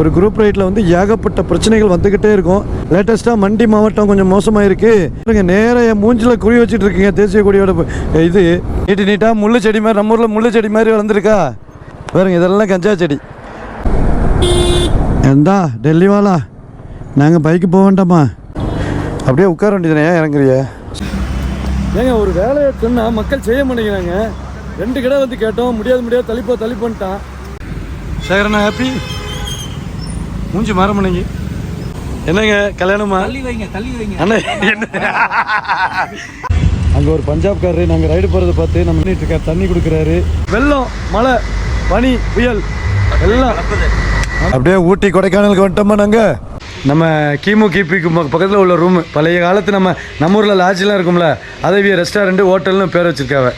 ஒரு குரூப் ரைட்டில் வந்து ஏகப்பட்ட பிரச்சனைகள் வந்துக்கிட்டே இருக்கும். லேட்டஸ்ட்டாக மண்டி மாவட்டம் கொஞ்சம் மோசமாக இருக்குது நேராக மூஞ்சில் குறி வச்சுட்டு இருக்கீங்க தேசிய கொடியோட இது நீட்டு நீட்டாக முள்ளு செடி மாதிரி நம்ம ஊரில் முள்ளு செடி மாதிரி வளர்ந்துருக்கா? பாருங்க இதெல்லாம் கஞ்சா செடி. எந்தா டெல்லி வாலா. நாங்கள் பைக்கு போக வேண்டாமா? அப்படியே உட்கார வேண்டியதுனே ஏன் இறங்குறிய ஏங்க ஒரு வேலையை சொன்னால் மக்கள் செய்ய மாட்டேங்கிறாங்க. ரெண்டு கடை வந்து கேட்டோம் முடியாது முடியாது தள்ளிப்போ தள்ளிப்போன்ட்டான். சேகரண்ணா ஹாப்பி மூஞ்சி மாற மாட்டேங்க என்னங்க கல்யாணமா? தள்ளி வைங்க தள்ளி வைங்க. அண்ணே என்ன? அங்க ஒரு பஞ்சாப்காரரு நாங்க ரைடு போறதை பார்த்து நம்ம நின்னுட்டு இருக்காரு தண்ணி கொடுக்குறாரு. வெள்ளம் மழை பனி புயல் எல்லாம். அப்படியே ஊட்டி கொடைக்கானலுக்கு வந்துட்டோமா நாங்க? நம்ம கிமு கிபிக்கு பக்கத்தில் உள்ள ரூம் பழைய காலத்து நம்ம நம்ம ஊரில் லாட்ஜ்லாம் இருக்கும்ல அதவிய ரெஸ்டாரண்ட் ஹோட்டல்னு பேர் வச்சிருக்காவ.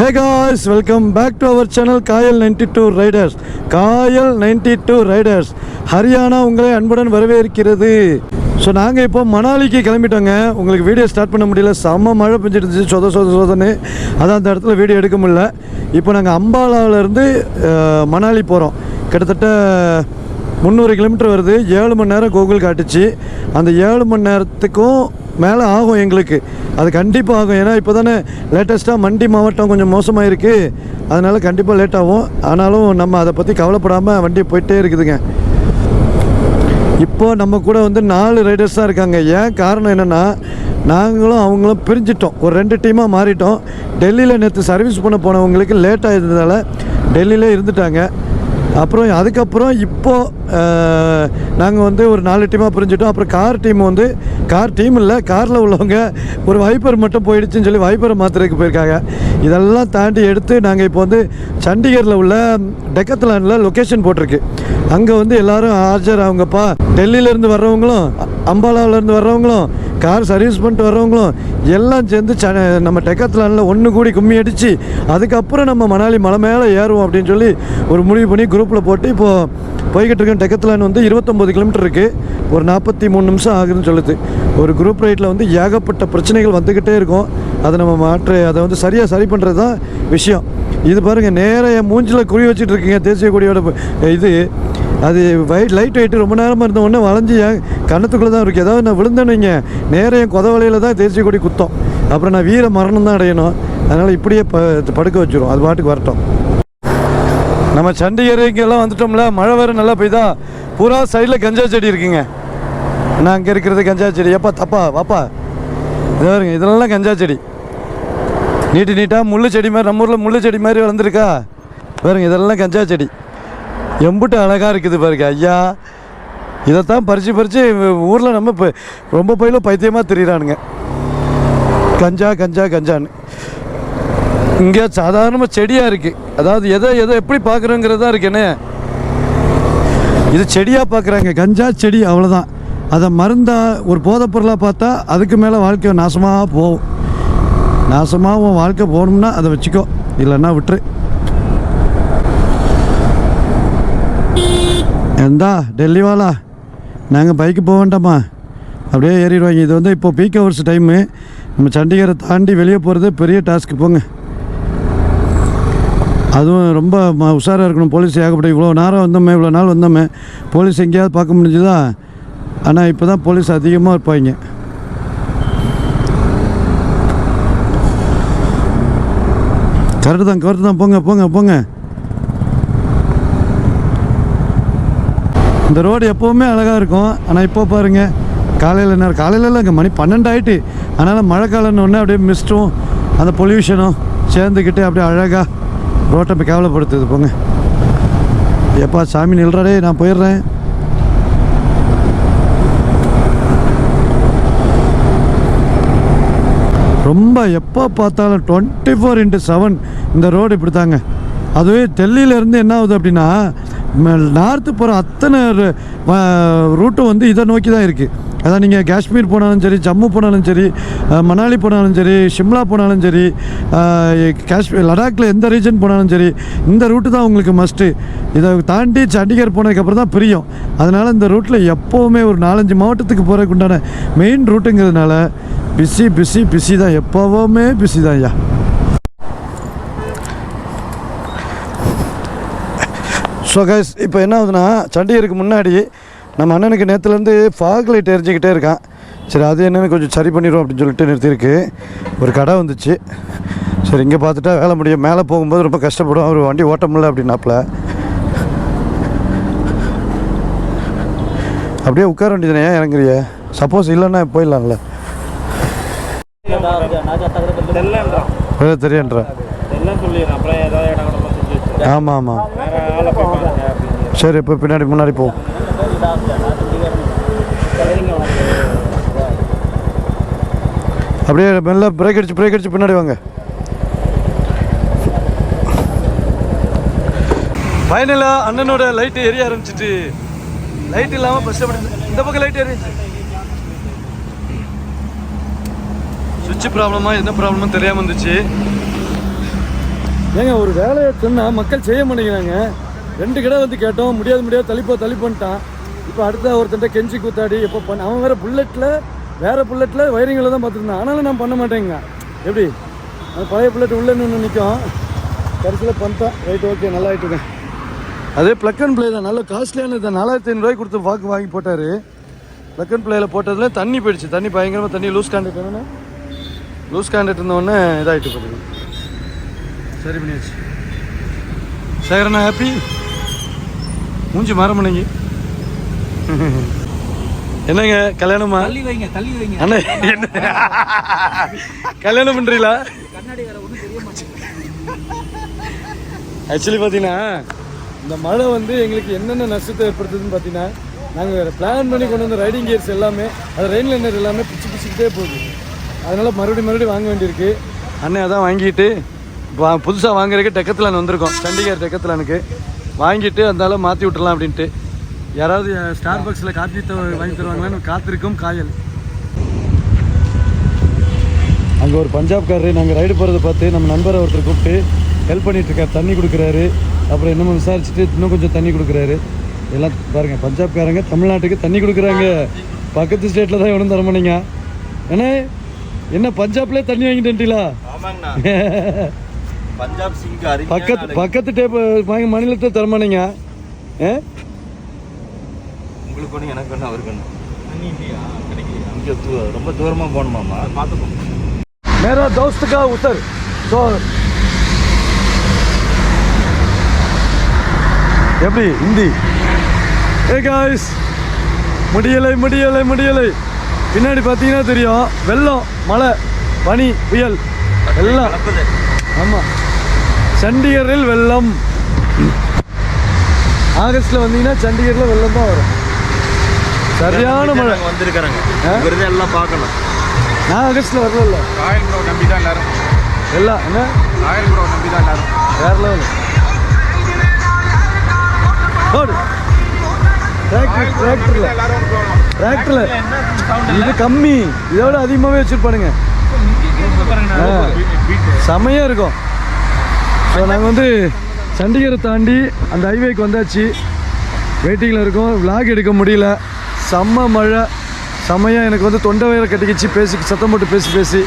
Hey guys welcome back to our channel Kayal ninety two riders Kayal ninety two riders Haryana உங்களை அன்புடன் வரவேற்கிறது. ஸோ நாங்கள் இப்போ மணாலிக்கு கிளம்பிட்டோங்க. உங்களுக்கு வீடியோ ஸ்டார்ட் பண்ண முடியல. செம்ம மழை பெஞ்சிட்டு இருந்துச்சு சொத சொத சொதன்னு. அதான் அந்த இடத்துல வீடியோ எடுக்க முடியல. இப்போ நாங்கள் அம்பாலாவிலேருந்து மணாலி போகிறோம் கிட்டத்தட்ட முந்நூறு கிலோமீட்டர் வருது. ஏழு மணி நேரம் கூகுள் காட்டுச்சு. அந்த ஏழு மணி நேரத்துக்கும் மேலே ஆகும் எங்களுக்கு. அது கண்டிப்பாக ஆகும். ஏன்னா இப்போ தானே லேட்டஸ்ட்டாக மண்டி மாவட்டம் கொஞ்சம் மோசமாக இருக்குது அதனால் கண்டிப்பாக லேட் ஆகும். ஆனாலும் நம்ம அதை பற்றி கவலைப்படாமல் வண்டி போயிட்டே இருக்குதுங்க. இப்போ நம்ம கூட வந்து நாலு ரைடர்ஸ் தான் இருக்காங்க. ஏன் காரணம் என்னென்னா நாங்களும் அவங்களும் பிரிஞ்சிட்டோம். ஒரு ரெண்டு டீமாக மாறிட்டோம். டெல்லியில் நேற்று சர்வீஸ் பண்ண போனவங்களுக்கு லேட் ஆயிருந்ததால டெல்லியிலே இருந்துட்டாங்க. அப்புறம் அதுக்கப்புறம் இப்போது நாங்கள் வந்து ஒரு நாலு டீமாக பிரிஞ்சிட்டோம். அப்புறம் கார் டீம் வந்து கார் டீம் இல்லை காரில் உள்ளவங்க ஒரு வைப்பர் மட்டும் போயிடுச்சுன்னு சொல்லி வைப்பரை மாற்றுறதுக்கு போயிருக்காங்க. இதெல்லாம் தாண்டி எடுத்து நாங்கள் இப்போ வந்து சண்டிகரில் உள்ள டெக்கத்லானில் லொக்கேஷன் போட்டிருக்கு. அங்கே வந்து எல்லாரும் ஆஜர் அவங்கப்பா டெல்லியிலேருந்து வர்றவங்களும் அம்பாலாவிலேருந்து வர்றவங்களும் கார் சர்வீஸ் பண்ணிட்டு வர்றவங்களும் எல்லாம் சேர்ந்து ச நம்ம டெக்கத்லானில் ஒன்று கூடி கும்மி அடித்து அதுக்கப்புறம் நம்ம மணாலி மலை மேலே ஏறுவோம் அப்படின்னு சொல்லி ஒரு முடிவு பண்ணி குரூப்பில் போட்டு இப்போது போய்கிட்டு இருக்கோம். டெக்கத்லான் வந்து இருபத்தொம்போது கிலோமீட்டர் இருக்குது ஒரு நாற்பத்தி மூணு நிமிஷம் ஆகுதுன்னு சொல்லுது. ஒரு குரூப் ரைட்டில் வந்து ஏகப்பட்ட பிரச்சனைகள் வந்துக்கிட்டே இருக்கும். அதை நம்ம மாற்று அதை வந்து சரியாக சரி பண்ணுறது தான் விஷயம். இது பாருங்கள் நேராக என் மூஞ்சில் குறி வச்சுட்டு இருக்கீங்க தேசிய கொடியோட இது அது வெயிட் லைட் வெயிட் ரொம்ப நேரமாக இருந்த உடனே வளைஞ்சி கண்ணத்துக்குள்ளே தான் இருக்குது ஏதாவது நான் விழுந்தேன்னு நேரையும் நேராக கொதவலையில் தான் தேசிய கொடி குத்தம். அப்புறம் நான் வீர மரணம் தான் அடையணும். அதனால் இப்படியே ப படுக்க வச்சுருவோம் அது பாட்டுக்கு வரட்டும். நம்ம சண்டிகர் இங்கெல்லாம் வந்துட்டோம்ல. மழை வேறு நல்லா பெய்தா. பூரா சைடில் கஞ்சா செடி இருக்குங்க. நான் அங்கே இருக்கிறது கஞ்சா செடி. எப்பா தப்பா வாப்பா. இதாக இருங்க இதெல்லாம் கஞ்சா செடி. நீட்டு நீட்டாக முள்ளு செடி மாதிரி நம்ம ஊரில் முள்ளு செடி மாதிரி வளர்ந்துருக்கா. பாருங்க இதெல்லாம் கஞ்சா செடி. எம்பிட்டு அழகாக இருக்குது பாருங்க ஐயா. இதைத்தான் பறித்து பறித்து ஊரில் நம்ம இப்போ ரொம்ப பயிலும் பைத்தியமாக தெரியிறானுங்க. கஞ்சா கஞ்சா கஞ்சான்னு. இங்கே சாதாரணமாக செடியாக இருக்குது அதாவது எதை எதை எப்படி பார்க்குறோங்கிறது தான் இது செடியாக பார்க்குறாங்க கஞ்சா செடி அவ்வளோதான் அதை மருந்தாக ஒரு போதைப் பொருளாக பார்த்தா அதுக்கு மேலே வாழ்க்கை நாசமாக போகும். நாசமாக உன் வாழ்க்கை போகணும்னா அதை வச்சுக்கோ. இல்லைன்னா விட்டுரு. எந்தா டெல்லி வாலா? நாங்கள் பைக்கு போக வேண்டாமா அப்படியே ஏறிடுவாங்க. இது வந்து இப்போ பீக் ஹவர்ஸ் டைமு நம்ம சண்டிகரை தாண்டி வெளியே போகிறது பெரிய டாஸ்க்கு போங்க. அதுவும் ரொம்ப உஷாராக இருக்கணும். போலீஸ் ஏகப்பட்ட இவ்வளோ நேரம் வந்தோமே இவ்வளோ நாள் வந்தோமே. போலீஸ் எங்கேயாவது பார்க்க முடிஞ்சுதா? ஆனால் இப்போ தான் போலீஸ் அதிகமாக இருப்பாங்க. கரெக்டு தான் கரெக்டு தான். போங்க போங்க போங்க. இந்த ரோடு எப்போவுமே அழகாக இருக்கும். ஆனால் இப்போ பாருங்கள் காலையில் நேரம் காலையிலலாம் இங்கே மணி பன்னெண்டு ஆயிட்டு அதனால் மழை காலம்னு ஒன்று அப்படியே மிஸ்ட்டும் அந்த பொல்யூஷனும் சேர்ந்துக்கிட்டு அப்படியே அழகாக ரோட்டை இப்போ கேவலப்படுத்துது போங்க. எப்பா சாமி நில்றாடே நான் போயிடுறேன். ரொம்ப எப்போ பார்த்தாலும் டுவெண்ட்டி ஃபோர் இன்ட்டு செவன் இந்த ரோடு இப்படி தாங்க அதுவே டெல்லியிலேருந்து என்ன ஆகுது அப்படின்னா நார்த்து போகிற அத்தனை ரூட்டும் வந்து இதை நோக்கி தான் இருக்குது அதான் நீங்கள் காஷ்மீர் போனாலும் சரி ஜம்மு போனாலும் சரி மணாலி போனாலும் சரி ஷிம்லா போனாலும் சரி காஷ்மீர் லடாக்கில் எந்த ரீஜன் போனாலும் சரி இந்த ரூட்டு தான் உங்களுக்கு மஸ்ட்டு இதை தாண்டி சண்டிகர் போனதுக்கப்புறம் தான் பிரியும். அதனால் இந்த ரூட்டில் எப்போவுமே ஒரு நாலஞ்சு மாவட்டத்துக்கு போகிறதுக்கு உண்டான மெயின் ரூட்டுங்கிறதுனால பிஸி பிஸி பிஸி தான். எப்போவுமே பிஸி தான் ஐயா. ஸோ கைஸ் இப்போ என்ன ஆகுதுன்னா சண்டிகருக்கு முன்னாடி நம்ம அண்ணனுக்கு நேற்றுலேருந்து ஃபாக் லைட் எரிஞ்சிக்கிட்டே இருக்கான். சரி அது என்னன்னு கொஞ்சம் சரி பண்ணிடுவோம் அப்படின்னு சொல்லிட்டு நிறுத்தியிருக்கு. ஒரு கடை வந்துச்சு. சரி இங்கே பார்த்துட்டா வேலை முடியும். மேலே போகும்போது ரொம்ப கஷ்டப்படும். அவர் வண்டி ஓட்ட முடியல அப்படின்னாப்புல. அப்படியே உட்கார வேண்டியதுனே ஏன் இறங்குறிய? சப்போஸ் இல்லைன்னா போயிடலாம்ல. வேலை தெரியன்ற ஆமாம் ஆமாம். சரி இப்போ பின்னாடி முன்னாடி போ. அப்படியே மெல்ல பிரேக் அடிச்சு பிரேக் அடிச்சு பின்னாடி வாங்க. ஃபைனலாக அண்ணனோட லைட்டு எரிய ஆரம்பிச்சிட்டு. லைட் இல்லாமல் பஸ் இந்த பக்கம் லைட் எரியுது சுவிட்ச் ப்ராப்ளமா என்ன ப்ராப்ளமும் தெரியாமல் இருந்துச்சு. ஏங்க ஒரு வேலையை சொன்னால் மக்கள் செய்ய மாட்டேங்கிறாங்க. ரெண்டு கடை வந்து கேட்டோம் முடியாது முடியாது தள்ளிப்போ தள்ளிப்போன்ட்டான். இப்போ அடுத்த ஒருத்தன்ட்ட கெஞ்சி கூத்தாடி எப்போ பண்ண அவன் வேறு புல்லட்டில் வேறு புல்லட்டில் வயரிங்கில் தான் பார்த்துருந்தான் ஆனாலும் நான் பண்ண மாட்டேங்க. எப்படி? அந்த பழைய புல்லட் உள்ளே நின்று நிற்கும் கடைசியில் பண்ணிட்டேன். ரைட் ஓகே நல்லா ஆகிட்டுருக்கேன் அதே ப்ளக் அண்ட் ப்ளே தான். நல்ல காஸ்ட்லியான தான் நாலாயிரத்தி ஐநூறுரூவாய்க்கு கொடுத்து வாக்கு வாங்கி போட்டார். ப்ளக் அண்ட் ப்ளேயில் போட்டதில் தண்ணி போயிடுச்சு. தண்ணி பயங்கரமாக தண்ணி லூஸ் கான்டாக்ட் வேணும்னா லூஸ் கான்டாக்ட் இருந்தோடனே இதாகிட்டு போகுது சரி பண்ணியாச்சு. சேகரண்ணா ஹாப்பி மூஞ்சி மாற பண்ணீங்க என்னங்க கல்யாணமா? தள்ளி வைங்க தள்ளி வைங்க. அண்ணா என்ன? கல்யாணம் பண்றீங்களா? கண்ணாடி வேற ஒன்றும் தெரிய மாட்டேங்குது. ஆக்சுவலி பார்த்தீங்கன்னா இந்த மழை வந்து எங்களுக்கு என்னென்ன நஷ்டத்தை ஏற்படுத்துதுன்னு பார்த்தீங்கன்னா நாங்கள் வேறு பிளான் பண்ணி கொண்டு வந்த ரைடிங் கியர்ஸ் எல்லாமே அது ரெயின் லைனர் எல்லாமே பிச்சு பிச்சுக்கிட்டே போகுது. அதனால் மறுபடியும் மறுபடியும் வாங்க வேண்டியிருக்கு. அண்ணன் அதான் வாங்கிட்டு இப்போ புதுசாக வாங்குறதுக்கு டெக்கத்தில் வந்திருக்கோம். சண்டிகர் டெக்கத்திலானுக்கு வாங்கிட்டு அதனால மாற்றி விட்டுறலாம் அப்படின்ட்டு. யாராவது ஸ்டார் பாக்ஸில் காப்பி வாங்கி தருவாங்களான்னு காத்திருக்கும் காயல். அங்கே ஒரு பஞ்சாப்காரரு நாங்கள் ரைடு போகிறத பார்த்து நம்ம நண்பரை ஒருத்தர் கூப்பிட்டு ஹெல்ப் பண்ணிட்டு இருக்காரு தண்ணி கொடுக்குறாரு. அப்புறம் இன்னமும் விசாரிச்சுட்டு இன்னும் கொஞ்சம் தண்ணி கொடுக்குறாரு. எல்லாம் பாருங்க பஞ்சாப்காரங்க தமிழ்நாட்டுக்கு தண்ணி கொடுக்குறாங்க. பக்கத்து ஸ்டேட்டில் தான் எவனும் தரமானீங்க ஏன்னா என்ன பஞ்சாப்லேயே தண்ணி வாங்கிட்டு வந்துட்டீங்களா? ஆமாங்கண்ணா. பஞ்சாப் சிங்காரி பக்கத்து பக்கத்து டேப் மாநிலத்தை தரமானீங்க உங்களுக்கு ஒன்று எனக்கு ஒன்று அவருக்கு ஒன்று ரொம்ப தூரமாக போகணுமாம்மா. பார்த்துக்கோங்க மேரா தோஸ்துக்கா உத்தர். ஸோ எப்படி? ஹிந்தி. ஏ காய்ஸ் முடியலை முடியலை முடியலை. பின்னாடி பார்த்தீங்கன்னா தெரியும் வெள்ளம் மழை பனி புயல். எல்லாம். ஆமாம் சண்டிகரில் வெள்ளம். ஆகஸ்டில் வந்தீங்கன்னா சண்டிகரில் வெள்ளம் தான் வரும். சரியான மழை? இவருதான் எல்லாம் பார்க்கணும். நான் ஆகஸ்டில் வரல ராயல் ப்ரோ நம்பி தான் எல்லாரும். எல்லாம் என்ன? ராயல் ப்ரோ நம்பி தான் எல்லாரும். வேற லெவல். போடு. டிராக்டர் டிராக்டரில் டிராக்டரில் இது கம்மி. இதோட அதிகமாகவே வச்சுருப்பானுங்க. ஆ. செமையாக இருக்கும். ஸோ நாங்கள் வந்து சண்டிகரை தாண்டி அந்த ஹைவேக்கு வந்தாச்சு. வெயிட்டிங்கில் இருக்கோம். விளாக் எடுக்க முடியல. செம்ம மழை. செம்மையாக எனக்கு வந்து தொண்டை வயிறை கட்டிக்கிச்சு. பேசி சத்தம் போட்டு பேசி பேசி.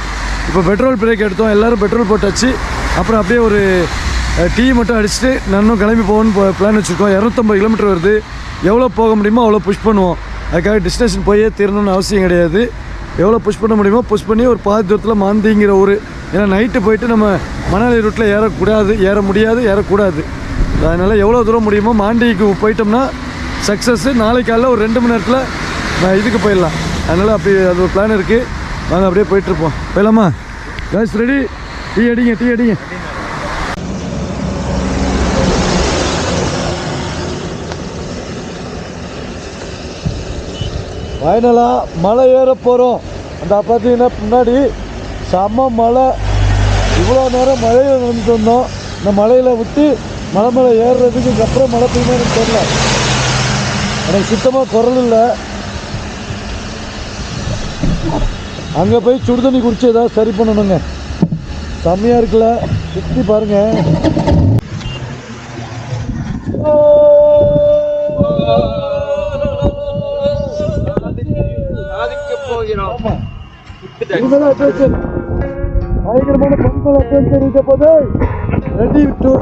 இப்போ பெட்ரோல் பிரேக் எடுத்தோம். எல்லோரும் பெட்ரோல் போட்டாச்சு. அப்புறம் அப்படியே ஒரு டீ மட்டும் அடிச்சுட்டு நானும் கிளம்பி போகணும்னு பிளான் வச்சுருக்கோம். இரநூத்தம்பது கிலோமீட்டர் வருது. எவ்வளோ போக முடியுமோ அவ்வளோ புஷ் பண்ணுவோம். அதுக்காக டெஸ்டினேஷன் போயே தீரணும்னு அவசியம் கிடையாது. எவ்வளோ புஷ் பண்ண முடியுமோ புஷ் பண்ணி ஒரு பாதி தூரத்தில் மாந்திங்கிற ஊர். ஏன்னா நைட்டு போயிட்டு நம்ம மணாலி ரூட்டில் ஏறக்கூடாது ஏற முடியாது ஏறக்கூடாது. அதனால் எவ்வளோ தூரம் முடியுமோ மாண்டிக்கு போயிட்டோம்னா சக்ஸஸ்ஸு நாளைக்கு காலைல ஒரு ரெண்டு மணி நேரத்தில் நான் இதுக்கு போயிடலாம். அதனால் அப்படி அது ஒரு பிளான் இருக்குது நாங்கள் அப்படியே போயிட்டுருப்போம். போயிடலாமா? கேஸ் ரெடி டீ அடிங்க டீ அடிங்க. ஃபைனலாக மலை ஏற போகிறோம் அந்த பார்த்தீங்கன்னா முன்னாடி செம்ம மழை. இவ்வளோ நேரம் மழையில் நடந்துட்டு வந்தோம். இந்த மலையில் விட்டு மலை மேலே ஏறுறதுக்கு அப்புறம் மழை பெய்யுமா எனக்கு தெரியல. எனக்கு சுத்தமாக குரல் இல்லை. அங்கே போய் சுடு தண்ணி குடிச்சு ஏதாவது சரி பண்ணணுங்க. செம்மையாக இருக்குல்ல. சுற்றி பாருங்க. ஆமா. இனிமேல் adventure. பயங்கரமான பொங்கல் adventure இருக்க போது ready to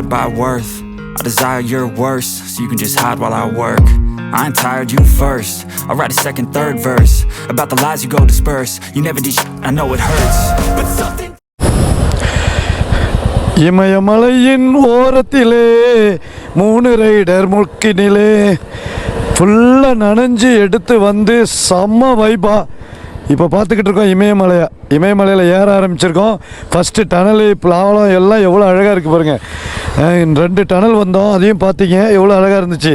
I'm by worth. I desire your worst, so you can just hide while I work. I ain't tired, you first. I'll write a second, third verse about the lies you go disperse. You never did shit, I know it hurts. But something. இமயமலையின் ஓரத்திலே மூணு rider முக்கினிலே ஃபுல்லாக நனைஞ்சு எடுத்து வந்து செம்ம வைபா இப்போ பார்த்துக்கிட்டு இருக்கோம் இமயமலையை. இமயமலையில் ஏற ஆரம்பிச்சிருக்கோம். ஃபஸ்ட்டு டனல் பிளாவலம் எல்லாம் எவ்வளோ அழகாக இருக்குது பாருங்கள் ரெண்டு டனல் வந்தோம். அதையும் பார்த்தீங்க. எவ்வளோ அழகாக இருந்துச்சு.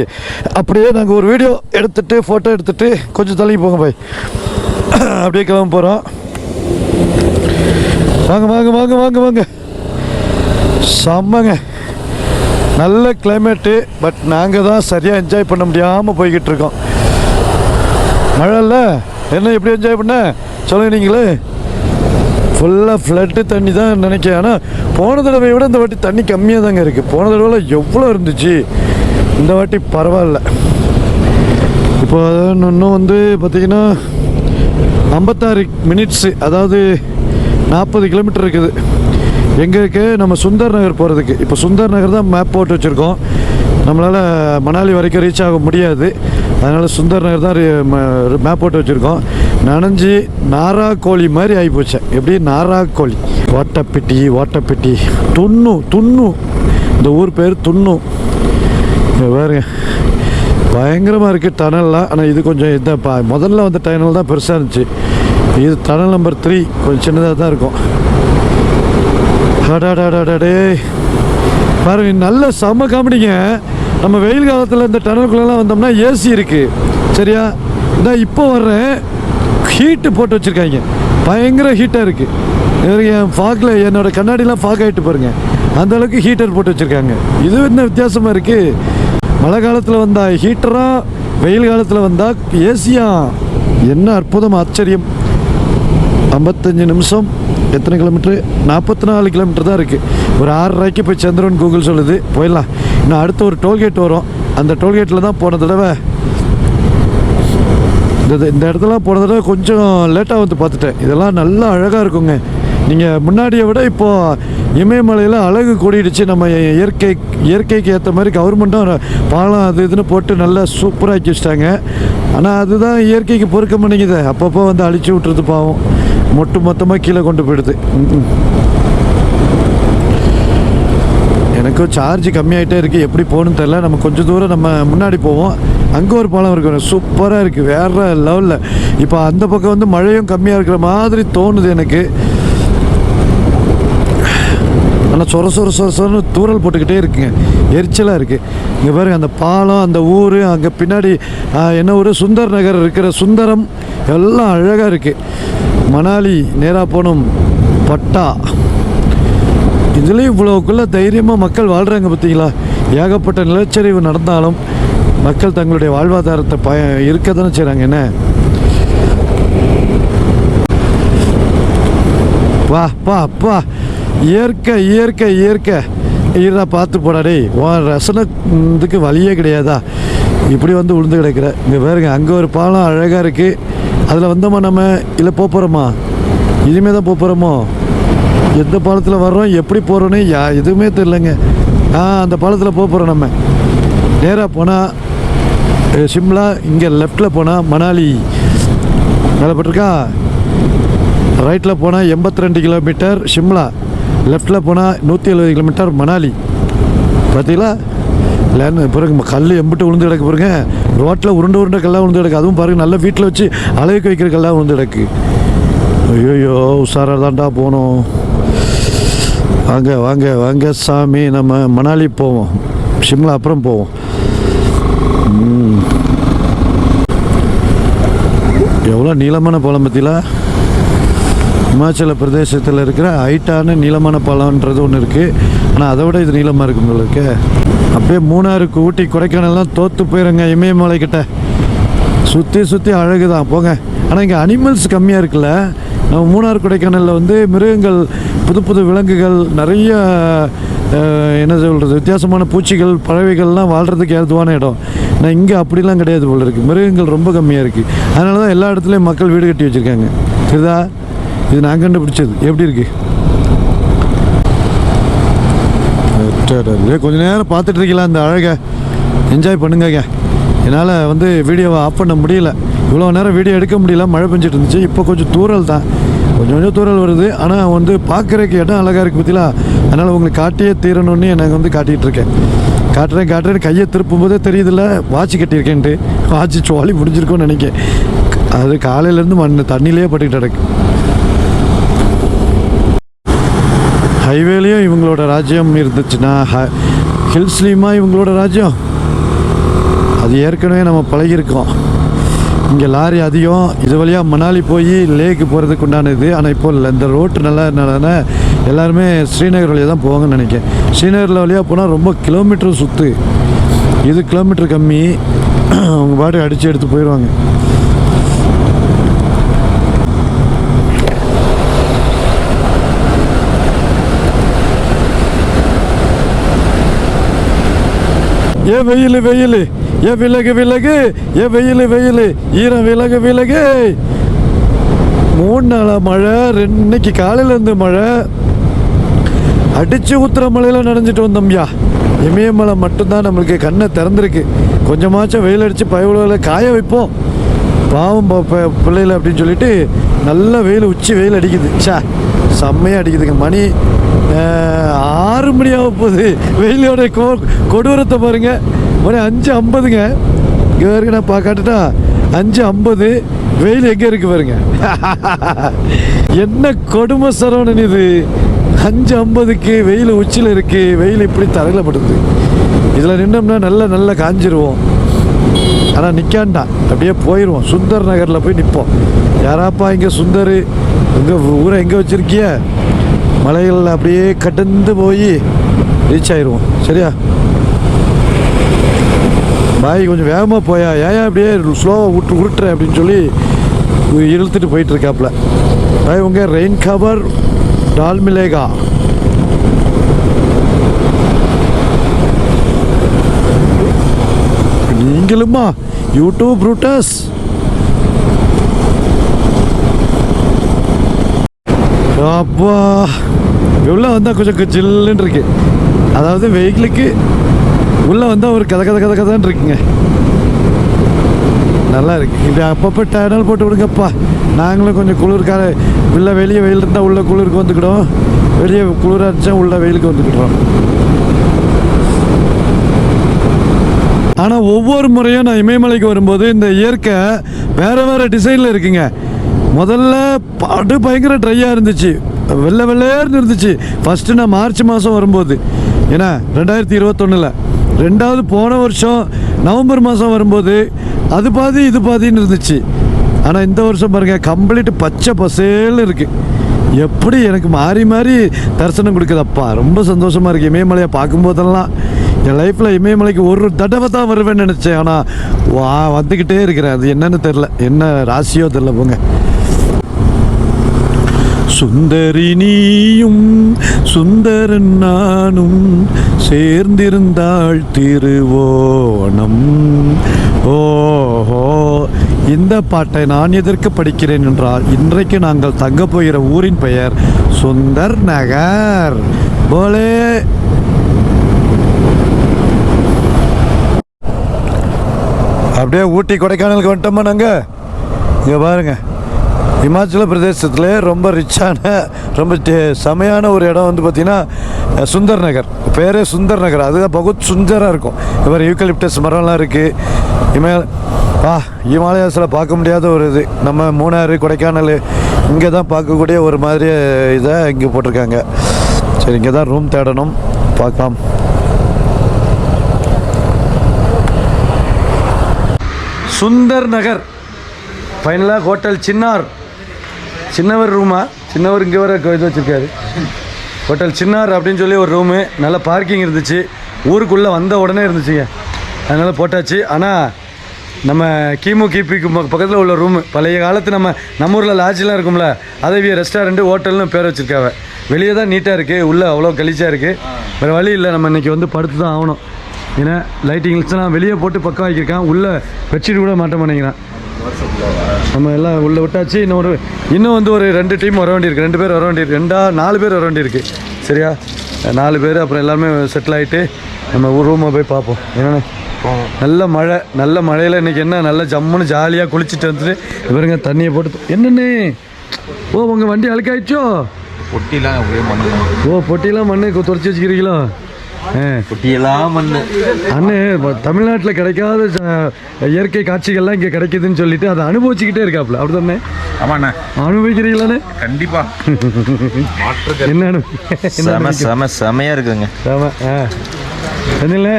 அப்படியே நாங்கள் ஒரு வீடியோ எடுத்துகிட்டு ஃபோட்டோ எடுத்துகிட்டு கொஞ்சம் தள்ளி போங்க பாய். அப்படியே கிளம்ப போகிறோம் வாங்க வாங்க வாங்க வாங்க வாங்க. செம்மங்க. நல்ல கிளைமேட்டு பட் நாங்கள் தான் சரியாக என்ஜாய் பண்ண முடியாமல் போய்கிட்டு இருக்கோம். மழை இல்லை? என்ன எப்படி என்ஜாய் பண்ண? சொல்லுங்க நீங்களே. ஃபுல்லாக ஃப்ளட்டு தண்ணி தான் நினைக்கிறேன். ஆனால் போன தடவை விட இந்த வாட்டி தண்ணி கம்மியாக தாங்க இருக்குது போன தடவை எவ்வளோ இருந்துச்சு? இந்த வாட்டி பரவாயில்ல. இப்போ இன்னும் வந்து பார்த்திங்கன்னா ஐம்பத்தாறு மினிட்ஸு அதாவது நாற்பது கிலோமீட்டர் இருக்குது. எங்கே இருக்கு? நம்ம சுந்தர் நகர் போகிறதுக்கு இப்போ சுந்தர் நகர் தான் மேப் போட்டு வச்சுருக்கோம். நம்மளால் மணாலி வரைக்கும் ரீச் ஆக முடியாது. அதனால் சுந்தர் நகர் தான் மேப் போட்டு வச்சுருக்கோம். நனைஞ்சு நாரா கோழி மாதிரி ஆகிப்போச்சு எப்படி? நாரா கோழி ஓட்டப்பெட்டி ஓட்டப்பெட்டி. துண்ணு துண்ணு. இந்த ஊர் பேர் துண்ணு. பாருங்க. பயங்கரமாக இருக்குது டனல்லாம் ஆனால் இது கொஞ்சம் இந்த பா முதல்ல வந்த டனல் தான் பெருசாக இருந்துச்சு. இது டனல் நம்பர் த்ரீ கொஞ்சம் சின்னதாக தான் இருக்கும். அடாடாடாடே பாருங்க நல்ல செம்ம காமெடிங்க நம்ம வெயில் காலத்தில் இந்த டனலுக்குள்ளெல்லாம் வந்தோம்னா ஏசி இருக்குது சரியா? இந்த இப்போ வர்ற ஹீட்டு போட்டு வச்சுருக்காங்க. பயங்கர ஹீட்டாக இருக்குது என் ஃபாக்கில் என்னோட கண்ணாடிலாம் ஃபாக் ஆகிட்டு பாருங்க. அந்த அளவுக்கு ஹீட்டர் போட்டு வச்சுருக்காங்க. இது என்ன வித்தியாசமாக இருக்குது மழை காலத்தில் வந்தால் ஹீட்டராக வெயில் காலத்தில் வந்தால் ஏசியா என்ன அற்புதம் ஆச்சரியம். ஐம்பத்தஞ்சு நிமிஷம் எத்தனை கிலோமீட்ரு நாற்பத்தி நாலு கிலோமீட்டர் தான் இருக்குது ஒரு ஆறரைக்கு போய் சந்திரன் கூகுள் சொல்லுது. போயிடலாம். நான் அடுத்த ஒரு டோல்கேட் வரும். அந்த டோல்கேட்டில் தான் போன தடவை இந்த இந்த இடத்துல போன தடவை கொஞ்சம் லேட்டாக வந்து பார்த்துட்டேன். இதெல்லாம் நல்லா அழகாக இருக்குங்க. நீங்கள் முன்னாடியை விட இப்போது இமயமலையில் அழகு கூடிடுச்சு. நம்ம இயற்கை இயற்கைக்கு ஏற்ற மாதிரி கவர்மெண்ட்டும் பாலம் அது இதுன்னு போட்டு நல்லா சூப்பராக்கி வச்சிட்டாங்க. ஆனால் அதுதான் இயற்கைக்கு பொறுக்க மாட்டேங்குது. அப்பப்போ வந்து அழிச்சு விட்டுறது பாவம். மொட்டு மொத்தமாக கீழே கொண்டு போயிடுது. ம்ம். சார்ஜ் கம்மியாகிட்டே இருக்குது எப்படி போகணும்னு தெரில நம்ம கொஞ்சம் தூரம் நம்ம முன்னாடி போவோம். அங்கே ஒரு பாலம் இருக்கும் சூப்பராக இருக்குது வேறு லெவலில். இப்போ அந்த பக்கம் வந்து மழையும் கம்மியாக இருக்கிற மாதிரி தோணுது எனக்கு. ஆனால் சொர சொர சொர சொரன்னு தூரல் போட்டுக்கிட்டே இருக்குங்க. எரிச்சலாக இருக்குது இங்கே பாருங்கள் அந்த பாலம் அந்த ஊர் அங்கே பின்னாடி என்ன ஊர்? சுந்தர் நகர் இருக்கிற சுந்தரம். எல்லாம் அழகாக இருக்குது மணாலி நேராக போகணும். பட்டா. இதுலேயும் இவ்வளோக்குள்ளே தைரியமாக மக்கள் வாழ்கிறாங்க பார்த்தீங்களா? ஏகப்பட்ட நிலச்சரிவு நடந்தாலும் மக்கள் தங்களுடைய வாழ்வாதாரத்தை பய இருக்க தானே செய்கிறாங்க என்ன? வா பா பா இயற்கை இயற்கை இயற்கை. ஈரா பார்த்து போடா டேய். உன் ரசனை இதுக்கு வழியே கிடையாதா? இப்படி வந்து உளுந்து கிடக்கிற. இங்கே பாருங்க அங்கே ஒரு பாலம் அழகாக இருக்குது அதில் வந்தோமா நம்ம? இல்லை போக போகிறோமா இனிமே தான் போக போகிறோமோ எந்த பாலத்தில் வர்றோம் எப்படி போகிறோன்னு யா எதுவுமே தெரிலங்க ஆ அந்த பாலத்தில் போக போகிறோம் நம்ம. நேராக போனால் சிம்லா இங்கே லெஃப்டில் போனால் மணாலி. வேலைப்பட்டிருக்கா ரைட்டில் போனால் எண்பத்தி ரெண்டு கிலோமீட்டர் சிம்லா. லெஃப்டில் போனால் நூற்றி எழுபது கிலோமீட்டர் மணாலி. பார்த்தீங்களா இல்லைன்னு பிறகு கல் எம்பிட்டு விழுந்து கிடக்கு பாருங்க. ரோட்டில் உருண்டை உருண்டை கல்லாக விழுந்து கிடக்கு. அதுவும் பாருங்கள் நல்ல வீட்டில் வச்சு அழகுக்கு வைக்கிற கல்லாக விழுந்து கிடக்கு. ஐயோ உஷாராக தான்டா போகணும் வாங்க வாங்க வாங்க சாமி நம்ம மணாலி போவோம். சிம்லா அப்புறம் போவோம். எவ்வளோ நீளமான பாலம் பார்த்தீங்களா இமாச்சல பிரதேசத்தில் இருக்கிற ஹைட்டான நீளமான பாலம்ன்றது ஒன்று இருக்குது ஆனால் அதை விட இது நீளமாக இருக்கு உங்களுக்கு. அப்படியே மூணாருக்கு ஊட்டி கொடைக்கானல்லாம் தோற்று போயிருங்க இமயமலை கிட்ட. சுற்றி சுற்றி அழகு தான் போங்க. ஆனால் இங்கே அனிமல்ஸ் கம்மியாக இருக்குல்ல. நம்ம மூணார் கொடைக்கானலில் வந்து மிருகங்கள் புது புது விலங்குகள் நிறைய என்ன சொல்கிறது வித்தியாசமான பூச்சிகள் பறவைகள்லாம் வாழ்கிறதுக்கு ஏதுவான இடம். ஆனால் இங்கே அப்படிலாம் கிடையாது போல இருக்குது மிருகங்கள் ரொம்ப கம்மியாக இருக்குது அதனால தான் எல்லா இடத்துலையும் மக்கள் வீடு கட்டி வச்சுருக்காங்க. சரிதா இது நான் கண்டுபிடிச்சது. எப்படி இருக்குது கொஞ்ச நேரம் பார்த்துட்ருக்கலாம் அந்த அழகை. என்ஜாய் பண்ணுங்க என்னால் வந்து வீடியோவை ஆஃப் பண்ண முடியல. இவ்வளோ நேரம் வீடியோ எடுக்க முடியல மழை பெஞ்சிட்டு இருந்துச்சு. இப்போ கொஞ்சம் தூரல் தான். கொஞ்சம் கொஞ்சம் தூரல் வருது. ஆனால் வந்து பார்க்குறக்கு இடம் அழகாக இருக்குது பற்றிலாம் அதனால் உங்களுக்கு காட்டியே தீரணும்னு எனக்கு வந்து காட்டிகிட்டு இருக்கேன். காட்டுறேன் காட்டுறேன் கையை திருப்பும் போதே தெரியுதுல்ல வாட்ச் கட்டியிருக்கேன்ட்டு. வாட்சி சோழி முடிஞ்சிருக்கோன்னு நினைக்கிறேன் அது காலையிலேருந்து மண் தண்ணியிலே பட்டுக்கிட்டு கிடக்கு. ஹைவேலையும் இவங்களோட ராஜ்யம் இருந்துச்சுன்னா ஹ- ஹில்ஸ்லேயுமா இவங்களோட ராஜ்யம்? அது ஏற்கனவே நம்ம பழகியிருக்கோம். இங்கே லாரி அதிகம். இது வழியாக மணாலி போய் லேக்கு போகிறதுக்கு உண்டானது ஆனால் இப்போ இல்லை இந்த ரோட்டு நல்லா என்னன்னா எல்லாருமே ஸ்ரீநகர் வழியாக தான் போவாங்கன்னு நினைக்கிறேன். ஸ்ரீநகரில் வழியாக போனால் ரொம்ப கிலோமீட்டர் சுற்று இது கிலோமீட்டர் கம்மி. அவங்க பாட்டு அடித்து எடுத்து போயிடுவாங்க ஏ வெயில் வெயில். ஏ விலகு விலகு. ஏ வெயில் வெயில். ஈரம் விலகு விலகு. மூணு நாளா மழை ரெண்டு இன்னைக்கு காலையில இருந்து மழை. அடிச்சு ஊத்துற மழையில நனைஞ்சிட்டு வந்தோம்யா இமயமலை மட்டும்தான் நம்மளுக்கு கண்ணை திறந்துருக்கு. கொஞ்சமாச்சும் வெயில் அடிச்சு பயவுல காய வைப்போம். பாவம் பிள்ளைகள் அப்படின்னு சொல்லிட்டு நல்ல வெயில் உச்சி வெயில் அடிக்குது. சா செம்மையாக அடிக்குதுங்க. மணி ஆறு மணி ஆக போகுது. வெயிலோட கொ கொடூரத்தை பாருங்க. மணி அஞ்சு ஐம்பதுங்க. இங்கே வரைக்கும் நான் பார்க்காட்டுட்டா அஞ்சு ஐம்பது. வெயில் எங்கே இருக்கு பாருங்க. என்ன கொடுமை சரவணன் இது. அஞ்சு ஐம்பதுக்கு வெயில் உச்சியில் இருக்கு. வெயில் இப்படி தரையிலப்படுது. இதில் நின்னோம்னா நல்ல நல்லா காஞ்சிருவோம். ஆனால் நிற்காண்டா அப்படியே போயிடுவோம் சுந்தர் நகரில் போய் நிற்போம் யாராப்பா இங்கே சுந்தர்? உங்கள் ஊரை எங்கே வச்சுருக்கிய? மலைகளில் அப்படியே கடந்து போய் ரீச் ஆயிடுவோம் சரியா? பாய் கொஞ்சம் வேகமாக போயா. ஏன் அப்படியே ஸ்லோவாக விட்டு உருட்டுறேன் அப்படின்னு சொல்லி இழுத்துட்டு போயிட்டுருக்காப்புல. பாய் உங்கள் ரெயின் கவர் டால் மிலேகா நீங்களுமா? யூடியூப் ரூட்டர்ஸ் அப்பா உள்ளே வந்தால் கொஞ்சம் ஜில்லுன்னு இருக்கு. அதாவது வெயிலுக்கு உள்ளே வந்தால் ஒரு கதை கதை கதை கதான் இருக்குங்க. நல்லா இருக்கு. இப்படி அப்பப்போ டேனல் போட்டு விடுங்கப்பா. நாங்களும் கொஞ்சம் குளிர்கால உள்ளே வெளியே வெயில் இருந்தால் உள்ள குளிருக்கு வந்துக்கிடும் வெளியே குளிராக இருந்துச்சா உள்ள வெயிலுக்கு வந்துக்கிட்டோம். ஆனால் ஒவ்வொரு முறையும் நான் இமயமலைக்கு வரும்போது இந்த இயற்கை வேறு வேறு டிசைனில் இருக்குங்க. முதல்ல படு பயங்கர ட்ரையாக இருந்துச்சு. வெள்ளை வெள்ளையர்னு இருந்துச்சு. ஃபஸ்ட்டு நான் மார்ச் மாதம் வரும்போது. ஏன்னா ரெண்டாயிரத்தி இருபத்தொன்னில். ரெண்டாவது போன வருஷம் நவம்பர் மாதம் வரும்போது அது பாதி இது பாதின்னு இருந்துச்சு. ஆனால் இந்த வருஷம் பாருங்கள் கம்ப்ளீட் பச்சை பசேல்னு இருக்குது எப்படி எனக்கு மாறி மாறி தரிசனம் கொடுக்குதப்பா. ரொம்ப சந்தோஷமாக இருக்குது இமயமலையை பார்க்கும்போதெல்லாம் என் லைஃப்பில் இமயமலைக்கு ஒரு தடவை தான் வருவேன்னு நினச்சேன். ஆனால் வா வந்துக்கிட்டே இருக்கிறேன். அது என்னன்னு தெரில என்ன ராசியோ தெரில போங்க. சுந்தரி நீயும் சுந்தரன் நானும் சேர்ந்திருந்தாள் திருவோணம். ஓஹோ இந்த பாட்டை நான் எதற்கு படிக்கிறேன் என்றால் இன்றைக்கு நாங்கள் தங்க போகிற ஊரின் பெயர் சுந்தர் நகர். போலே. அப்படியே ஊட்டி கொடைக்கானலுக்கு வந்துட்டோமா நாங்கள் இங்கே பாருங்கள் இமாச்சல பிரதேசத்தில் ரொம்ப ரிச்சான ரொம்ப டே- செமையான ஒரு இடம் வந்து பார்த்திங்கன்னா சுந்தர் நகர். பேரே சுந்தர் நகர். அதுதான் பகுத் சுந்தராக இருக்கும். இவர் யூக்கலிப்டஸ் மரம்லாம் இருக்குது இமய ஆ இமாலயாஸில் பார்க்க முடியாத ஒரு இது. நம்ம மூணாறு கொடைக்கானல் இங்கே தான் பார்க்கக்கூடிய ஒரு மாதிரி இதை இங்கே போட்டிருக்காங்க. சரி இங்கே தான் ரூம் தேடணும். பார்க்கலாம். சுந்தர் நகர். ஃபைனலாக ஹோட்டல் சின்னார். சின்னவர் ரூமா? சின்னவர் இங்கே வர இது வச்சுருக்காரு. ஹோட்டல் சின்னார் அப்படின்னு சொல்லி ஒரு ரூமு. நல்ல பார்க்கிங் இருந்துச்சு. ஊருக்குள்ளே வந்த உடனே இருந்துச்சுங்க. அதனால் போட்டாச்சு. ஆனால் நம்ம கிமு கிபிக்கு பக்கத்தில் உள்ள ரூமு. பழைய காலத்து நம்ம நம்ம ஊரில் லாட்ஜெலாம் இருக்கும்ல. அதவிய ரெஸ்டாரண்ட்டு ஹோட்டல்னு பேர் வச்சுருக்காவ. வெளியே தான் நீட்டாக இருக்குது உள்ளே அவ்வளோ கழிச்சாக இருக்குது வேறு வழி இல்லை. நம்ம இன்றைக்கி வந்து படுத்து தான் ஆகணும். ஏன்னா லைட்டிங்ஸ்லாம் வெளியே போட்டு பக்கம் வைக்கிருக்கான் உள்ளே பெட்ஷீட் கூட மாட்ட மாட்டேங்கிறான். நம்ம எல்லாம் உள்ளே விட்டாச்சு. இன்னும் ஒரு இன்னும் வந்து ஒரு ரெண்டு டீம் வர வேண்டியிருக்கு. ரெண்டு பேர் வர வேண்டியிருக்கு. ரெண்டா நாலு பேர் வர வேண்டியிருக்கு. சரியா? நாலு பேர் அப்புறம் எல்லாமே செட்டில் ஆகிட்டு நம்ம ஒரு ரூமை போய் பார்ப்போம். என்னென்ன நல்ல மழை. நல்ல மழையில் இன்றைக்கி என்ன? நல்ல ஜம்முன்னு ஜாலியாக குளிச்சுட்டு வந்துட்டு இவருங்க தண்ணியை போட்டு என்னண்ணே? ஓ உங்கள் வண்டி அழுக்காயிடுச்சோ? பொட்டிலாம் ஓ பொட்டியெல்லாம் மண்ணு துடைச்சி வச்சுக்கிறீங்களோ? ஆ. பொட்டியெல்லாம் மண்ணு அண்ணே தமிழ்நாட்டில் கிடைக்காத இயற்கை காட்சிகள்லாம் இங்கே கிடைக்குதுன்னு சொல்லிட்டு அதை அனுபவிச்சுக்கிட்டே இருக்காப்புல. அப்படிதானே? ஆமாண்ணே. அனுபவிக்கிறீங்களாண்ணே? கண்டிப்பா. என்ன செம செம செமையா இருக்குங்க. ஆமா ஆ. என்னல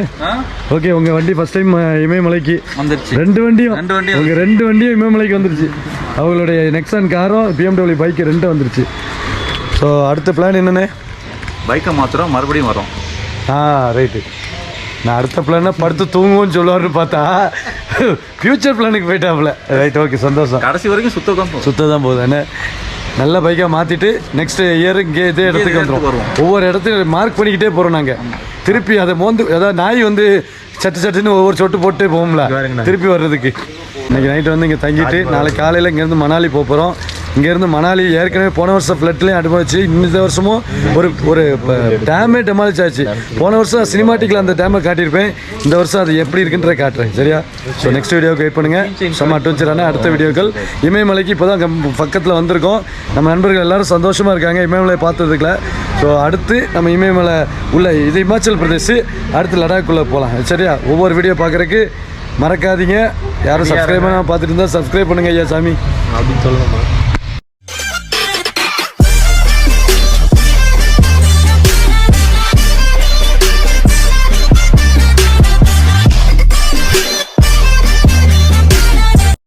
ஓகே உங்க வண்டி ஃபர்ஸ்ட் டைம் இமயமலைக்கு. வந்துருச்சு. ரெண்டு வண்டியும் ரெண்டு வண்டியும் உங்க ரெண்டு வண்டியும் இமயமலைக்கு வந்துருச்சு. அவங்களுடைய நெக்ஸான் காரும் பிஎம்டபிள்யூ பைக்கு ரெண்டும் வந்துருச்சு. ஸோ அடுத்த பிளான் என்னண்ணே? பைக்கை மாத்திரம் மறுபடியும் வரோம். ஆ ரைட்டு நான் அடுத்த பிளானை படுத்து தூங்குவோன்னு சொல்லுவார்னு பார்த்தா ஃப்யூச்சர் பிளானுக்கு போயிட்டாப்புல. ரைட் ஓகே சந்தோஷம். கடைசி வரைக்கும் சுத்த தான் சுத்த தான் போகுது என்ன? நல்ல பைக்காக மாற்றிட்டு நெக்ஸ்ட் இயர் இங்கே இதே இடத்துக்கு வந்துடும். ஒவ்வொரு இடத்துக்கு மார்க் பண்ணிக்கிட்டே போகிறோம் நாங்கள் திருப்பி அதை மோந்து அதாவது நாய் வந்து சட்டு சட்டுன்னு ஒவ்வொரு சொட்டு போட்டு போகும்ல. திருப்பி வர்றதுக்கு. இன்னைக்கு நைட்டு வந்து இங்கே தங்கிட்டு நாளைக்கு காலையில் இங்கேருந்து மணாலி போக போகிறோம் இங்கேருந்து மணாலி ஏற்கனவே போன வருஷம் ஃப்ளட்லேயும் அனுபவிச்சு இந்த வருஷமும் ஒரு ஒரு டேமே டெமாலிச் ஆச்சு. போன வருஷம் சினிமாட்டிக்கில் அந்த டேமை காட்டியிருப்பேன். இந்த வருஷம் அது எப்படி இருக்குன்றத காட்டுறேன். சரியா? ஸோ நெக்ஸ்ட் வீடியோவுக்கு வெயிட் பண்ணுங்கள் செம்ம அட்வென்ச்சரான அடுத்த வீடியோக்கள் இமயமலைக்கு இப்போ தான் பக்கத்தில் வந்திருக்கோம். நம்ம நண்பர்கள் எல்லாரும் சந்தோஷமாக இருக்காங்க. இமயமலை பார்த்ததுக்குல ஸோ அடுத்து நம்ம இமயமலை உள்ள இது இமாச்சல் பிரதேஷ் அடுத்து லடாக்குள்ளே போகலாம் சரியா? ஒவ்வொரு வீடியோ பார்க்குறக்கு மறக்காதீங்க. யாரும் சப்ஸ்கிரைப் பண்ணாமல் பார்த்துட்டு இருந்தால் சப்ஸ்கிரைப் பண்ணுங்க ஐயா சாமி. அப்படின்னு சொல்லணுமா?